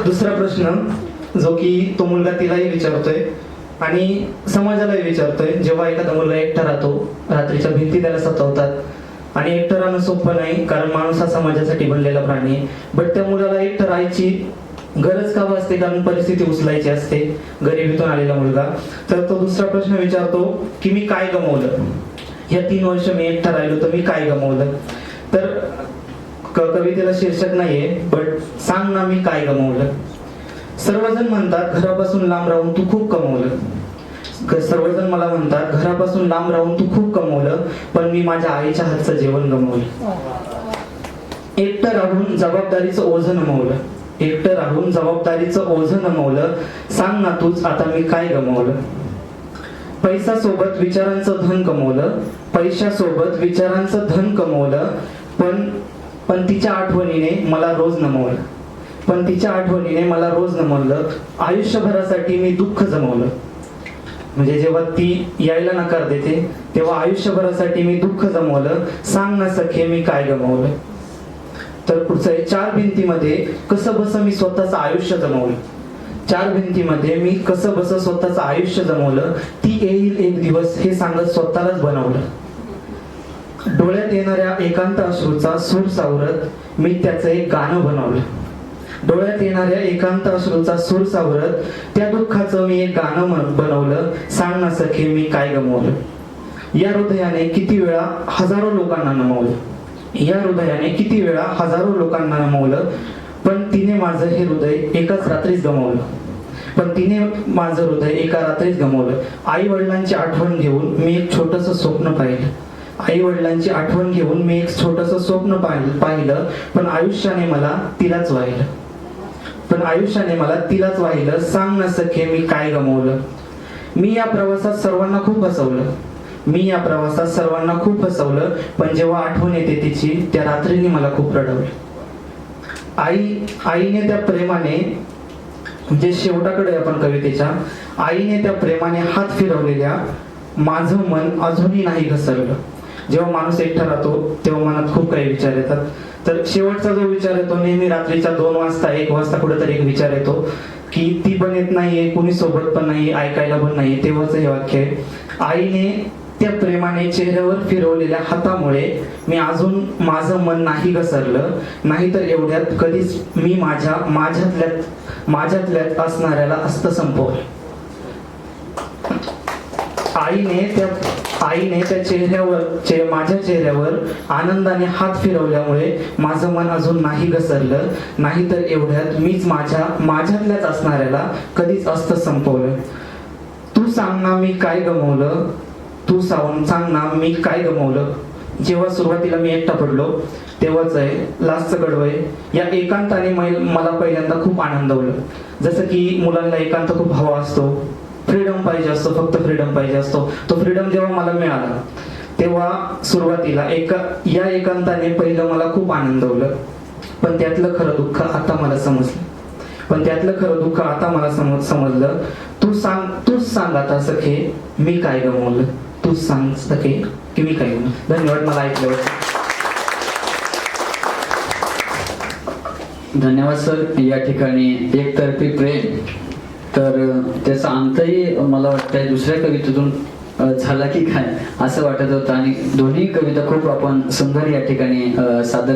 दुसरा प्रश्न जो की तो मुलगा तिलाही विचारतोय आणि समाजालाही विचारतोय. जेव्हा एखादा मुलगा एकटा राहतो रात्रीच्या भिंती त्याला सतावतात. आणि एकटं राहणं सोपं नाही कारण माणूस हा समाजासाठी बनलेला प्राणी आहे. बट त्या मुलाला एकटं राहायची गरज का असते कारण परिस्थिती उचलायची असते गरिबीतून आलेला मुलगा. तर तो दुसरा प्रश्न विचारतो की मी काय गमवलं? या तीन वर्ष मी एकटा राहिलो तर मी काय गमवलं? तर कवितेला शीर्षक नाहीये बट सांग ना मी काय गमवलं. सर्वजण म्हणतात घरापासून लांब राहून तू खूप कमवलं. सर्वजण मला म्हणतात घरापासून लांब राहून तू खूप कमवलं पण मी माझ्या आईच्या हातचं जेवण गमवलं. एकटं राहून जबाबदारीचं ओझं नमवलं. एकटं राहून जबाबदारीचं ओझं नमवलं. सांग ना तूच आता मी काय गमवलं? पैसा सोबत विचारांचं धन कमवलं. पैशासोबत विचारांचं धन कमवलं. पण पण तिच्या आठवणीने मला रोज नमवलं. पण तिच्या आठवणीने मला रोज नमवलं. आयुष्यभरासाठी मी दुःख जमवलं. म्हणजे जेव्हा ती यायला नकार देते तेव्हा आयुष्यभरासाठी मी दुःख जमवलं. सांग ना सखे मी काय गमावलं? तर पुढचं आहे चार भिंतीमध्ये कसं बस मी स्वतःचं आयुष्य जमवलं? चार भिंतीमध्ये मी कसं बस स्वतःचं आयुष्य जमवलं? ती येईल एक दिवस हे सांगत स्वतःलाच बनवलं. डोळ्यात येणाऱ्या एकांत अश्रूचा सूर सावरत मी त्याचं एक गाणं बनवलं. डोळ्यात येणाऱ्या एकांत अश्रूचा सूर सावरत त्या दुःखाचं मी एक गाणं बनवलं. सांग ना सखे मी काय गमवलं? या हृदयाने किती वेळा हजारो लोकांना नमवलं. या हृदयाने किती वेळा हजारो लोकांना नमवलं. पण तिने माझं हे हृदय एकाच रात्रीच गमवलं. पण तिने माझं हृदय एका रात्रीच गमवलं. आई वडिलांची आठवण घेऊन मी एक छोटस स्वप्न पाहिलं. आई वडिलांची आठवण घेऊन मी एक छोटस स्वप्न पाहिलं पाहिलं पण आयुष्याने मला तिलाच वाहिलं. पण आयुष्याने मला तिलाच वाहिलं सांग न सखे मी काय गमवलं? मी या प्रवासात सर्वांना खूप हसवलं. मी या प्रवासात सर्वांना खूप हसवलं पण जेव्हा आठवण येते तिची त्या रात्रीने मला खूप रडवलं. आई आईने त्या प्रेमाने म्हणजे शेवटाकडे आपण कवितेच्या आईने त्या प्रेमाने हात फिरवलेल्या माझं मन अजूनही नाही घसरलं. जेव्हा माणूस एकटा राहतो तेव्हा मनात खूप काही विचार येतात. तर शेवटचा जो विचार येतो नेहमी रात्रीच्या दोन वाजता एक वाजता कुठेतरी एक विचार येतो की ती पण येत नाहीये कुणी सोबत पण नाही ऐकायला पण नाहीये तेव्हाच हे वाक्य आहे. आईने त्या प्रेमाने चेहऱ्यावर फिरवलेल्या हातामुळे मी अजून माझं मन नाही घसरलं नाहीतर एवढ्यात कधीच मी माझ्या माझ्यातल्यात माझ्यातल्यात असणाऱ्याला असतं संपवलं. आईने त्या आईने त्या चेहऱ्यावर चे माझ्या चेहऱ्यावर आनंदाने हात फिरवल्यामुळे माझं मन अजून नाही घसरलं. नाहीतर एवढ्यात मीच माझ्या माझ्यातल्याच असणाऱ्याला कधीच असतं संपवलं. तू सांग ना मी काय गमवलं? तू सांग सांग ना मी काय गमवलं? जेव्हा सुरुवातीला मी एकटा पडलो तेव्हाच आहे लास्टचं कडवं आहे. या एकांताने मै- मला पहिल्यांदा खूप आनंदवलं जसं की मुलांना एकांत खूप हवा असतो. फ्रीडम पाहिजे असतो फक्त फ्रीडम पाहिजे असतो. तो फ्रीडम जेव्हा मला मिळाला तेव्हा सुरुवातीला एका या एकांताने पहिलं मला खूप आनंदवलं. पण त्यातलं खरं दुःख आता मला समजलं. पण त्यातलं खरं दुःख आता मला समज समजलं. तू सांग तूच सांग आता सखे मी काय गमवलं. तूच सांग सखे की मी काय गमवलं. धन्यवाद मला ऐकलं धन्यवाद सर. या ठिकाणी एकतर्फी प्रेम. तर त्याचा अंतही मला वाटतंय दुसऱ्या कवितेतून झाला की काय असं वाटत होतं. आणि दोन्ही कविता खूप आपण सुंदर या ठिकाणी सादर